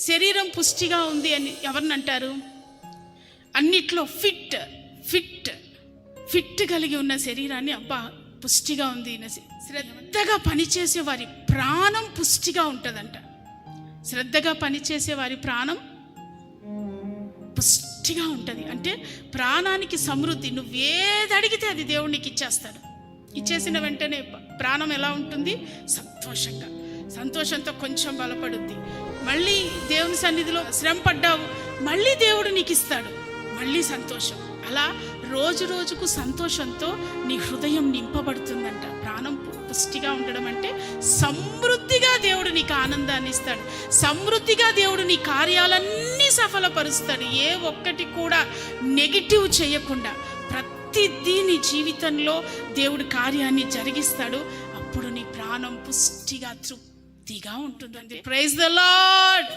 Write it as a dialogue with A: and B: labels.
A: శరీరం పుష్టిగా ఉంది అని ఎవరిని అంటారు? అన్నిట్లో ఫిట్ ఫిట్ ఫిట్ కలిగి ఉన్న శరీరాన్ని అబ్బా పుష్టిగా ఉంది శ్రద్ధగా పనిచేసే వారి ప్రాణం పుష్టిగా ఉంటుందంట. శ్రద్ధగా పనిచేసే వారి ప్రాణం పుష్టిగా ఉంటుంది. అంటే ప్రాణానికి సమృద్ధి నువ్వేది అడిగితే అది దేవుడికి ఇచ్చేస్తాడు. ఇచ్చేసిన వెంటనే ప్రాణం ఎలా ఉంటుంది? సంతోషంగా. సంతోషంతో కొంచెం బలపడుద్ది. మళ్ళీ దేవుని సన్నిధిలో శ్రమ పడ్డావు మళ్ళీ దేవుడు నీకు ఇస్తాడు మళ్ళీ సంతోషం. అలా రోజు రోజుకు సంతోషంతో నీ హృదయం నింపబడుతుందంట. ప్రాణం పుష్టిగా ఉండడం అంటే సమృద్ధిగా దేవుడు నీకు ఆనందాన్ని ఇస్తాడు. సమృద్ధిగా దేవుడు నీ కార్యాలన్నీ సఫలపరుస్తాడు. ఏ ఒక్కటి కూడా నెగిటివ్ చేయకుండా ప్రతిదీ నీ జీవితంలో దేవుడు కార్యాన్ని జరిగిస్తాడు. అప్పుడు నీ ప్రాణం పుష్టిగా తృప్తిగా ఉంటుందండి. Praise the lord